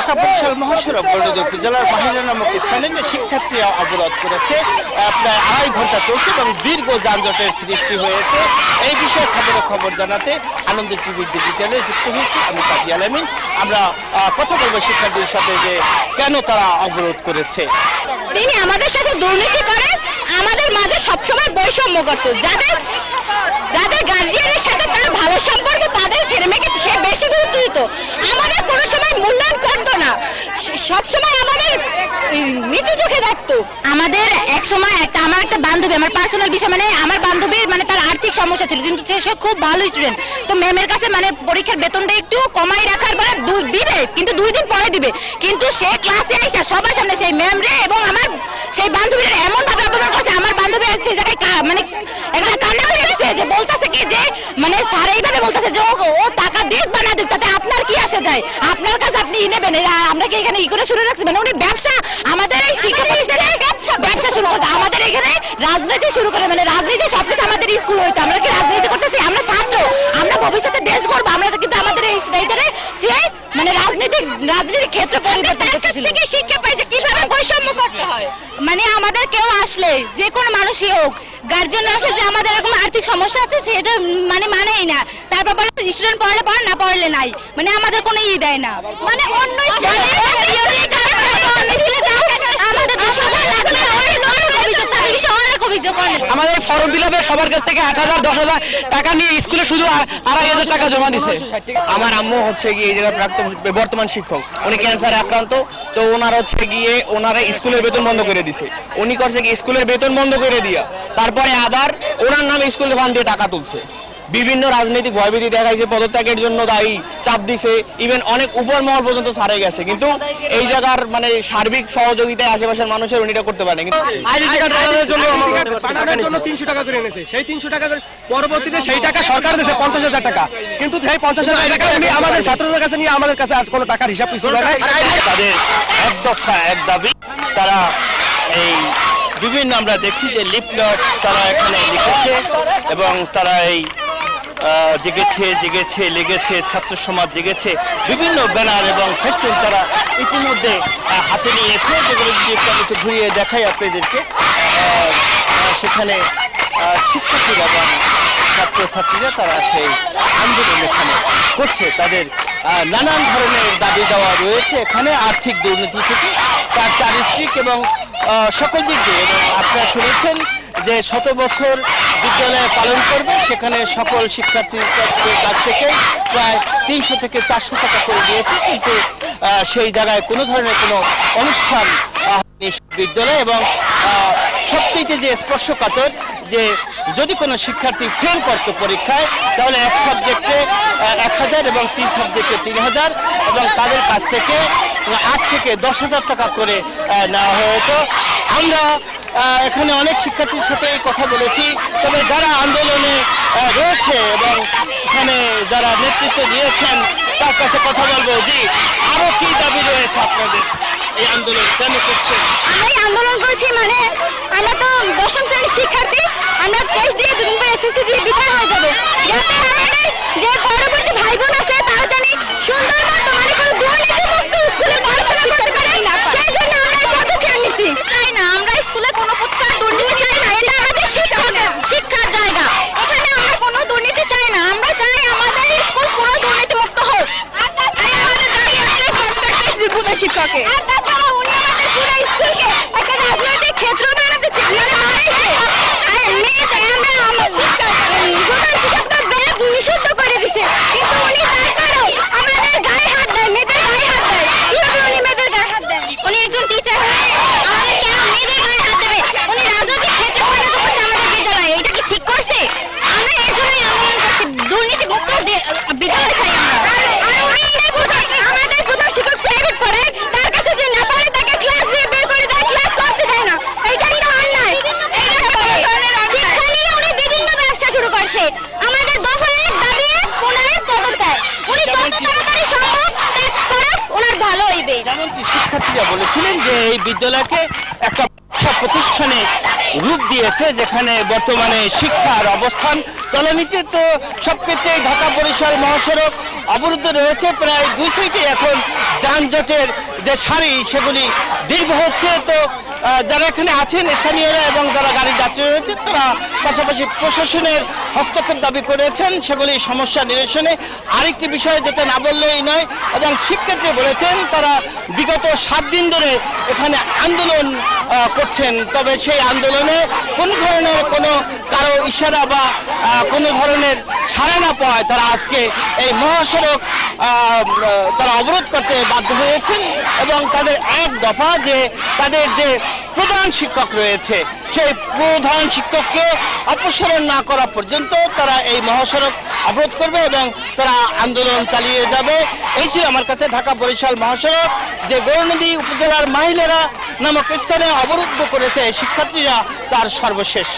ঢাকা বরিশাল মহাসড়ক বর্ণিত উপজেলার মাহিলা নামক স্থানে যে শিক্ষার্থীরা অবরোধ করেছে প্রায় আড়াই ঘণ্টা চলছে এবং দীর্ঘ যানজটের সৃষ্টি হয়েছে। এই বিষয়ে খবরে খবর জানাতে আনন্দ টিভি ডিজিটালে যুক্ত হয়েছি আমি কাজী আলামিন। আমরা কথা বলব শিক্ষার্থীদের সাথে যে কেন তারা অবরোধ করেছে। তিনি আমাদের সাথে দুর্নীতি করেন, আমাদের মাঝে সবসময় বৈষম্য করত যাদের যাদের গার্জিয়ানের সাথে তার ভালো সম্পর্ক, তাদের ছেলে মেয়েকে সে বেশি গুরুত্ব দিত। আমাদের কোনো সময় মূল্যায়ন করতো না। সব সময় আমাদের নিচু চোখে দেখতো আমাদের এক সময় একটা আমার একটা বান্ধবী, আমার পার্সোনাল বিষয় মানে আমার বান্ধবীর মানে তার আর্থিক সমস্যা ছিল, কিন্তু সে- খুব ভালো স্টুডেন্ট তো ম্যামের কাছে মানে পরীক্ষার বেতনটা একটু কমাই রাখার পরে দিবে, কিন্তু দুই দিন পরে দিবে। কিন্তু সে ক্লাসে আইসা সবার সামনে সেই ম্যাম রে এবং আমার সেই বান্ধবীরা এমন ভাবে অপমান করছে, আমার বান্ধবী সেই জায়গায় মানে একদম কান্না করে যে বলতেছে কি যে মানে স্যার এইভাবে বলতেছে যে ও আসে যায়। আপনার কাছে আপনি নেবেন। আমরা কি এখানে ই করে শুরু রাখছি। মানে উনি ব্যবসা আমাদের এই শিক্ষা প্রতিষ্ঠানে ব্যবসা শুরু করতে আমাদের এখানে রাজনীতি শুরু করে মানে রাজনীতি সবকিছু আমাদের স্কুল হইতো। আমরা কি রাজনীতি করতেছি? আমরা ছাত্র। আমরা ভবিষ্যতে দেশ গড়বো। আমরা কিন্তু আমাদের এই এইটারে যে মানে রাজনীতি রাজনীতির ক্ষেত্র পরিবর্তন করতেছিল। থেকে শিক্ষা পাই যে কীভাবে বৈষম্য করতে হয়। মানে আমাদের কেউ আসলে যে কোনো মানুষই হোক গার্জেন আসলে যে আমাদের এরকম আর্থিক সমস্যা আছে সেটা মানে মানেই না। তারপর বলে স্টুডেন্ট পড়লে পড় না পড়লে নাই। মানে আমাদের কোনো ই দেয় না। মানে অন্য আমাদের আমাদের ফর্ম ফিল সবার কাছ থেকে আট হাজার দশ হাজার টাকা নিয়ে স্কুলে শুধু আড়াই হাজার টাকা জমা দিছে। আমার আম্মু হচ্ছে গিয়ে এই জায়গায় প্রাক্তন বর্তমান শিক্ষক। উনি ক্যান্সারে আক্রান্ত তো ওনার হচ্ছে গিয়ে ওনারা স্কুলের বেতন বন্ধ করে দিছে। উনি করছে কি স্কুলের বেতন বন্ধ করে দিয়া তারপরে আবার ওনার নামে স্কুলের ফান্ড দিয়ে টাকা তুলছে। বিভিন্ন রাজনৈতিক ভয়ভীতি দেখাইছে পদত্যাগের জন্য দায়ী চাপ দিছে ইভেন অনেক উপর মহল পর্যন্ত ছাড়ে গেছে। কিন্তু এই জায়গার মানে সার্বিক সহযোগিতায় আশেপাশের মানুষের উনিটা করতে পারে কিন্তু তিনশো টাকা করে এনেছে। সেই তিনশো টাকা পরবর্তীতে সেই টাকা সরকার দিয়েছে পঞ্চাশ হাজার টাকা। কিন্তু সেই পঞ্চাশ হাজার টাকা উনি আমাদের ছাত্রদের কাছে নিয়ে আমাদের কাছে আর কোনো টাকার হিসাব কিছু লাগায় তাদের এক দফা এক দাবি তারা এই বিভিন্ন আমরা দেখছি যে লিপলট তারা এখানে লিখেছে এবং তারা এই জেগেছে জেগেছে লেগেছে ছাত্র সমাজ জেগেছে বিভিন্ন ব্যানার এবং ফেস্টুন তারা ইতিমধ্যে হাতে নিয়েছে যেগুলো যদি একটু ঘুরিয়ে দেখাই আপনাদেরকে। সেখানে আহ, শিক্ষার্থীরা এবং ছাত্রছাত্রীরা তারা সেই আন্দোলন এখানে করছে। তাদের নানান ধরনের দাবি দেওয়া রয়েছে এখানে আর্থিক দুর্নীতি থেকে তার চারিত্রিক এবং সকল দিক দিয়ে। এবং আপনারা শুনেছেন যে শত বছর বিদ্যালয়ে পালন করবে, সেখানে সকল শিক্ষার্থীর কাছ থেকে প্রায় তিনশো থেকে চারশো টাকা করে দিয়েছে। কিন্তু সেই জায়গায় কোনো ধরনের কোনো অনুষ্ঠান বিদ্যালয় এবং সবচেয়ে যে স্পর্শকাতর যে যদি কোনো শিক্ষার্থী ফেল করতো পরীক্ষায়, তাহলে এক সাবজেক্টে এক হাজার এবং তিন সাবজেক্টে তিন হাজার এবং তাদের কাছ থেকে আট থেকে দশ হাজার টাকা করে নেওয়া হতো। আমরা এখানে অনেক শিক্ষার্থীর সাথে কথা বলেছি। তবে যারা আন্দোলনে রয়েছে এবং এখানে যারা নেতৃত্ব দিয়েছেন, তার কাছে কথা বলব। জি, আরও কি দাবি রয়েছে আপনাদের এই আন্দোলন? কেন করছেন? বলেছিলেন যে এই বিদ্যালয়কে একটা প্রতিষ্ঠানে রূপ দিয়েছে, যেখানে বর্তমানে শিক্ষার অবস্থান। তলানিতে তো সব ক্ষেত্রেই ঢাকা বরিশাল মহাসড়ক অবরুদ্ধ রয়েছে। প্রায় দুই সাইডে এখন যানজটের যে সারি, সেগুলি দীর্ঘ হচ্ছে। তো যারা এখানে আছেন, স্থানীয়রা এবং যারা গাড়ির যাত্রী রয়েছে, তারা পাশাপাশি প্রশাসনের হস্তক্ষেপ দাবি করেছেন। সেগুলি সমস্যা নিরসনে আরেকটি বিষয় যেটা না বললেই নয়, এবং শিক্ষার্থী বলেছেন, তারা বিগত সাত দিন ধরে এখানে আন্দোলন করছেন। তবে সেই আন্দোলনে কোনো ধরনের কোনো কারও ইশারা বা কোনো ধরনের সাড়া না পাওয়ায় তারা আজকে এই মহাসড়ক তারা অবরোধ করতে বাধ্য হয়েছেন এবং তাদের এক দফা যে তাদের যে প্রধান শিক্ষক রয়েছে, সেই প্রধান শিক্ষককে অপসারণ না করা পর্যন্ত তারা এই মহাসড়ক অবরোধ করবে এবং তারা আন্দোলন চালিয়ে যাবে। এই ছিল আমার কাছে ঢাকা বরিশাল মহাসড়ক, যে গৌরনদী উপজেলার মহিলারা নামক স্থানে অবরুদ্ধ করেছে শিক্ষার্থীরা তার সর্বশেষ।